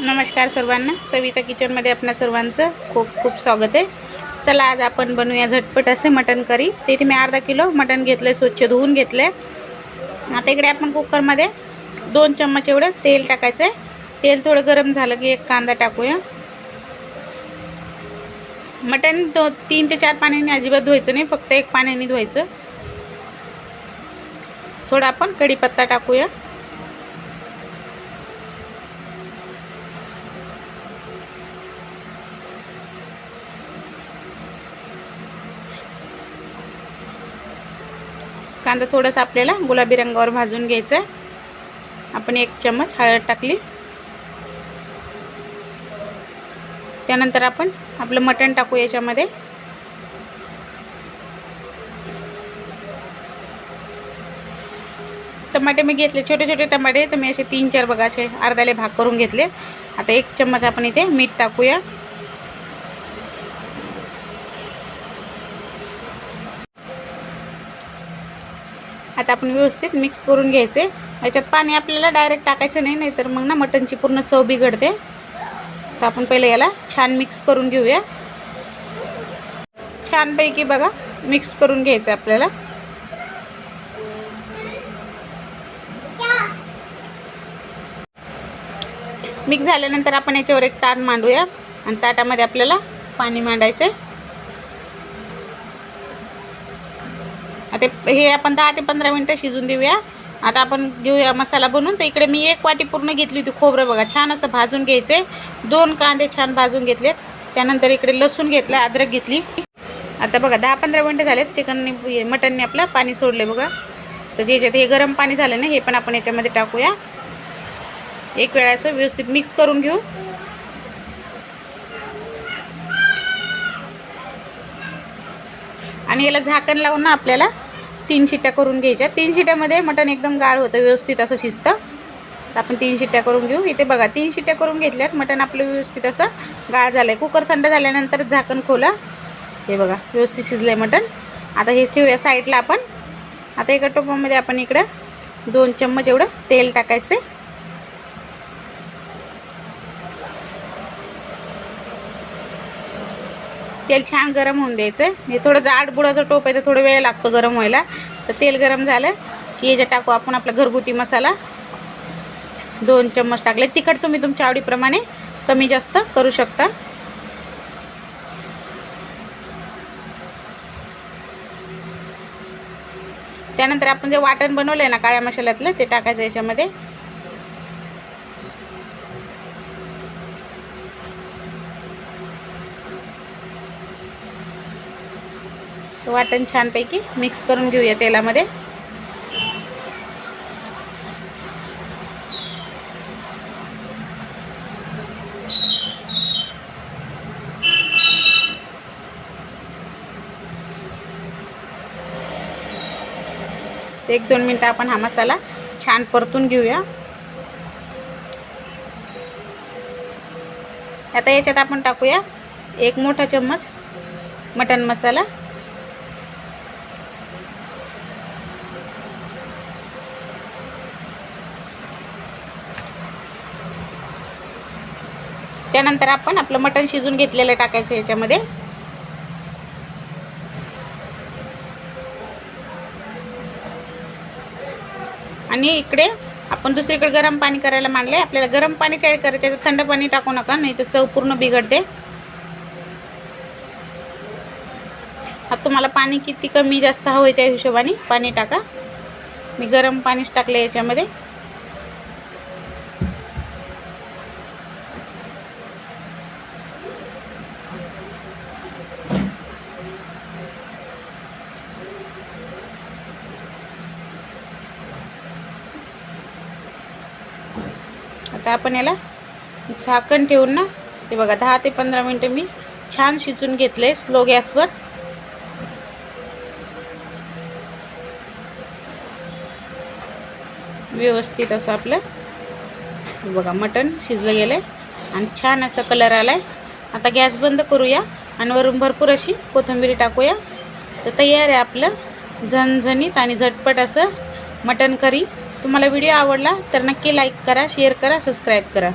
नमस्कार सर्वांना. सविता किचनमध्ये आपणा सर्वांचं खूप खूप स्वागत आहे. चला आज आपण बनवूया झटपट असे मटण करी. ते इथे मी अर्धा किलो मटण घेतलं आहे स्वच्छ धुवून घेतलं आहे आता इकडे आपण कुकरमध्ये दोन चम्मच एवढं तेल टाकायचं आहे तेल थोडं गरम झालं की एक कांदा टाकूया. मटण दो तीन ते चार पाण्याने अजिबात धुवायचं नाही फक्त एक पाण्याने धुवायचं. थोडं आपण कढीपत्ता टाकूया. कांदा थोडासा आपल्याला गुलाबी रंगावर भाजून घ्यायचा आपण एक चम्मच हळद टाकली. त्यानंतर आपण आपलं मटण टाकू याच्यामध्ये. टमाटे मी घेतले छोटे छोटे टमाटे तर मी असे तीन चार बघा असे अर्धाले भाग करून घेतले. आता एक चम्मच आपण इथे मीठ टाकूया. आता आपण व्यवस्थित मिक्स करून घ्यायचे. याच्यात पाणी आपल्याला डायरेक्ट टाकायचं नाही नाहीतर मग ना मटणची पूर्ण चव बिघडते. तर आपण पहिले याला छान मिक्स करून घेऊया. छानपैकी बघा मिक्स करून घ्यायचं आपल्याला. मिक्स झाल्यानंतर आपण याच्यावर एक ताट मांडूया. आणि ताटामध्ये आपल्याला पाणी मांडायचं आहे आता हे आपण दहा ते पंधरा मिनटं शिजून देऊया. आता आपण घेऊया मसाला बनवून. तर इकडे मी एक वाटी पूर्ण घेतली होती खोबरं बघा. छान असं भाजून घ्यायचे. दोन कांदे छान भाजून घेतलेत. त्यानंतर इकडे लसूण घेतला अद्रक घेतली. आता बघा दहा पंधरा मिनटं झालेत. चिकनने मटनने आपलं पाणी सोडले बघा. तर जे याच्यात हे गरम पाणी झालं ना हे पण आपण याच्यामध्ये टाकूया. एक वेळा असं व्यवस्थित मिक्स करून घेऊ. आणि याला झाकण लावून ना आपल्याला तीन शिट्ट्या करून घ्यायच्या. तीन शिट्ट्यामध्ये मटण एकदम गाळ होतं व्यवस्थित असं शिजतं. तर आपण तीन शिट्ट्या करून घेऊ. इथे बघा तीन शिट्ट्या करून घेतल्यात. मटण आपलं व्यवस्थित असं गाळ झालं आहे कुकर थंड झाल्यानंतर झाकण खोला. हे बघा व्यवस्थित शिजलं आहे मटण. आता हे ठेवूया साईडला आपण. आता एका टोपामध्ये आपण इकडं दोन चम्मच एवढं तेल टाकायचं तेल छान गरम होऊन द्यायचं. हे थोडं जाड बुडाचं टोप आहे तर थोडं वेळ लागतो गरम व्हायला. तर तेल गरम झालं की याच्यात टाकू आपण आपला घरगुती मसाला दोन चम्मच टाकले. तिखट तुम्ही तुमच्या आवडीप्रमाणे कमी जास्त करू शकता. त्यानंतर आपण जे वाटण बनवलं आहे ना काळ्या मसाल्यातलं ते टाकायचं याच्यामध्ये. वाटण छानपैकी मिक्स करून घेऊया तेलामध्ये. एक दोन मिनटं आपण हा मसाला छान परतून घेऊया. आता याच्यात आपण टाकूया एक मोठा चम्मच मटन मसाला. त्यानंतर आपण आपलं मटण शिजून घेतलेलं टाकायचं याच्यामध्ये. आणि इकडे आपण दुसरीकडे गरम पाणी करायला मांडले आपल्याला गरम पाणी काय करायचं तर थंड पाणी टाकू नका नाही तर चव पूर्ण बिघडते. आता तुम्हाला पाणी किती कमी जास्त हवं आहे त्या हिशोबाने पाणी टाका. मी गरम पाणीच टाकलं याच्यामध्ये. आता आपण याला झाकण ठेवून ना हे बघा दहा ते पंधरा मिनटं मी छान शिजून घेतलं आहे स्लो गॅसवर व्यवस्थित असं आपलं बघा मटण शिजलं गेलं आहे आणि छान असा कलर आला आहे आता गॅस बंद करूया आणि वरून भरपूर अशी कोथिंबीर टाकूया. तर तयार आहे आपलं झणझणीत आणि झटपट असं मटण करी. तुम्हाला व्हिडिओ आवडला तर नक्की लाईक करा शेअर करा सबस्क्राईब करा.